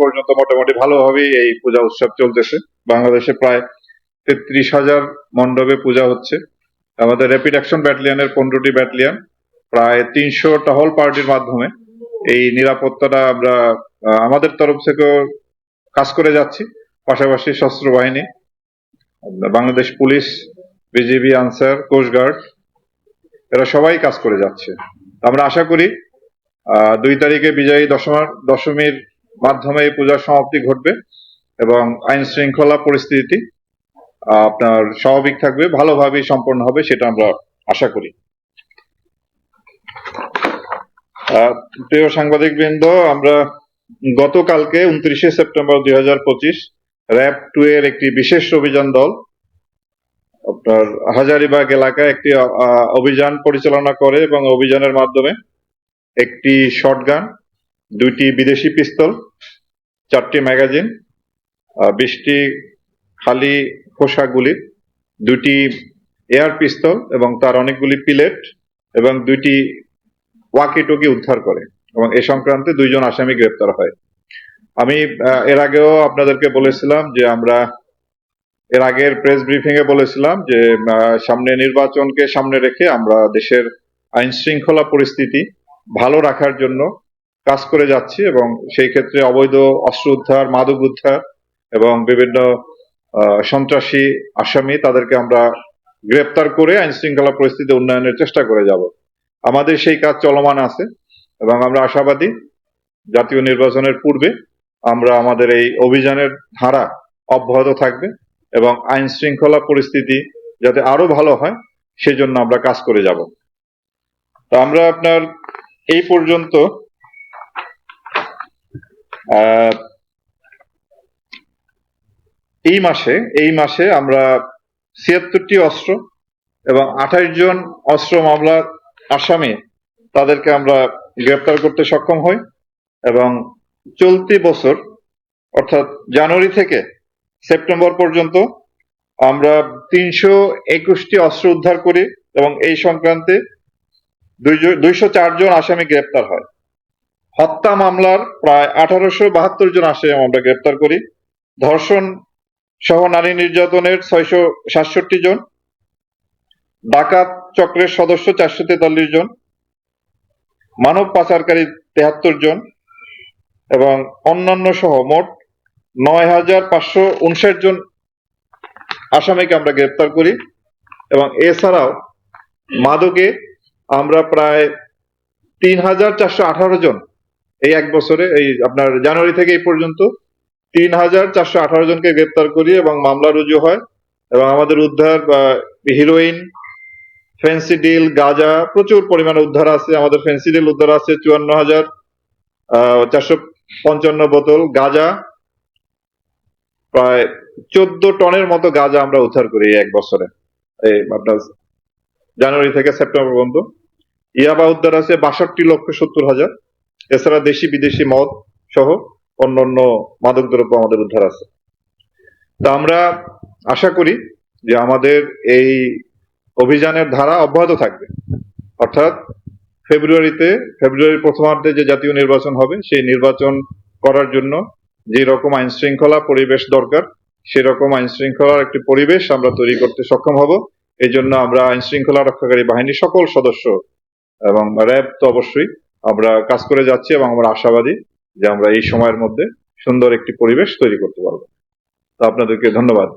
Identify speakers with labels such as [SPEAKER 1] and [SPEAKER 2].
[SPEAKER 1] পর্যন্ত মোটামুটি ভালোভাবেই এই পূজা উৎসব চলতেছে। বাংলাদেশে প্রায় তেত্রিশ হাজার মণ্ডপে পূজা হচ্ছে। আমাদের র্যাপিড অ্যাকশন ব্যাটালিয়নের পনেরোটি ব্যাটালিয়ন প্রায় তিনশো টহল পার্টির মাধ্যমে এই নিরাপত্তাটা আমরা আমাদের তরফ থেকেও কাজ করে যাচ্ছি। পাশাপাশি সশস্ত্র বাহিনী Bangladesh police, BGB, Ansar coast guard এরা সবাই কাজ করে যাচ্ছে। আমরা আশা করি দুই তারিখে বিজয়ী দশমার, দশমীর মাধ্যমে এই পূজার সমাপ্তি ঘটবে এবং আইন শৃঙ্খলা পরিস্থিতি আপনার স্বাভাবিক থাকবে, ভালোভাবেই সম্পন্ন হবে, সেটা আমরা আশা করি। প্রিয় সাংবাদিক বৃন্দ আমরা গতকালকে উনত্রিশে সেপ্টেম্বর দুই হাজার পঁচিশ র্যাব টু এর একটি বিশেষ অভিযান দল, আপনার হাজারিবাগ এলাকায় একটি অভিযান পরিচালনা করে এবং অভিযানের মাধ্যমে একটি শটগান দুইটি বিদেশি পিস্তল, চারটি ম্যাগাজিন বিশটি খালি খোসা দুটি এয়ার পিস্তল এবং তার অনেকগুলি পিলেট এবং দুইটি ওয়াকি টকি উদ্ধার করে এবং এ সংক্রান্তে দুইজন আসামি গ্রেপ্তার হয়। আমি এর আগেও আপনাদেরকে বলেছিলাম যে আমরা এর আগের প্রেস ব্রিফিং এ বলেছিলাম যে সামনে নির্বাচনকে সামনে রেখে আমরা দেশের আইন শৃঙ্খলা পরিস্থিতি ভালো রাখার জন্য কাজ করে যাচ্ছি এবং সেই ক্ষেত্রে অবৈধ অস্ত্র উদ্ধার, মাদক উদ্ধার এবং বিভিন্ন সন্ত্রাসী, আসামি তাদেরকে আমরা গ্রেপ্তার করে আইন শৃঙ্খলা পরিস্থিতি উন্নয়নের চেষ্টা করে যাব। আমাদের সেই কাজ চলমান আছে এবং আমরা আশাবাদী জাতীয় নির্বাচনের পূর্বে আমরা আমাদের এই অভিযানের ধারা অব্যাহত থাকবে এবং আইন শৃঙ্খলা পরিস্থিতি যাতে আরও ভালো হয় সেজন্য আমরা কাজ করে যাব। তো আমরা আপনার এই পর্যন্ত এই মাসে এই মাসে আমরা ছিয়াত্তরটি অস্ত্র এবং আঠাশ জন অস্ত্র মামলার আসামি তাদেরকে আমরা গ্রেপ্তার করতে সক্ষম হই এবং চলতি বছর, অর্থাৎ জানুয়ারি থেকে সেপ্টেম্বর পর্যন্ত আমরা তিনশো একুশটি অস্ত্র উদ্ধার করি এবং এই সংক্রান্তে দুইশো চার জন আসামি গ্রেপ্তার হয়। হত্যা মামলার প্রায় আঠারোশো বাহাত্তর জন আসামি আমরা গ্রেপ্তার করি। ধর্ষণ সহ নারী নির্যাতনের ছয়শো সাতষট্টি জন। ডাকাত চক্রের সদস্য চারশো তেতাল্লিশ জন। মানব পাচারকারী তেহাত্তর জন। এবং অন্যান্য সহ মোট নয় হাজার পাঁচশো উনষাট জন আসামিকে আমরা গ্রেপ্তার করি। এবং এছাড়াও মাদকে আমরা প্রায় তিন হাজার চারশো আঠারো জন এই এক বছরে, এই আপনার জানুয়ারি থেকে এই পর্যন্ত তিন হাজার চারশো আঠারো জনকে গ্রেপ্তার করি এবং মামলা রুজু হয় এবং আমাদের উদ্ধার হিরোইন ফেন্সিডিল গাঁজা, প্রচুর পরিমাণে উদ্ধার আছে। আমাদের ফেন্সিডিল উদ্ধার আছে চুয়ান্ন হাজার চারশো পঞ্চান্ন বোতল গাঁজা। প্রায় চোদ্দ টনের মতো গাঁজা আমরা উদ্ধার করি এক বছরে। এই আপনার জানুয়ারি থেকে সেপ্টেম্বর পর্যন্ত। ইয়াবা উদ্ধার আছে বাষট্টি লক্ষ সত্তর হাজার। এছাড়া দেশি বিদেশি মদ সহ অন্যান্য মাদক দ্রব্য আমাদের উদ্ধার আছে। তা আমরা আশা করি যে আমাদের এই অভিযানের ধারা অব্যাহত থাকবে। অর্থাৎ ফেব্রুয়ারিতে, ফেব্রুয়ারির প্রথমার্ধে যে জাতীয় নির্বাচন হবে, সেই নির্বাচন করার জন্য যে রকম আইন শৃঙ্খলা পরিবেশ দরকার সেরকম আইন শৃঙ্খলার একটি পরিবেশ আমরা তৈরি করতে সক্ষম হব। এই জন্য আমরা আইন শৃঙ্খলা রক্ষাকারী বাহিনীর সকল সদস্য এবং র্যাব তো অবশ্যই আমরা কাজ করে যাচ্ছি এবং আমরা আশাবাদী যে আমরা এই সময়ের মধ্যে সুন্দর একটি পরিবেশ তৈরি করতে পারব। তো আপনাদেরকে ধন্যবাদ।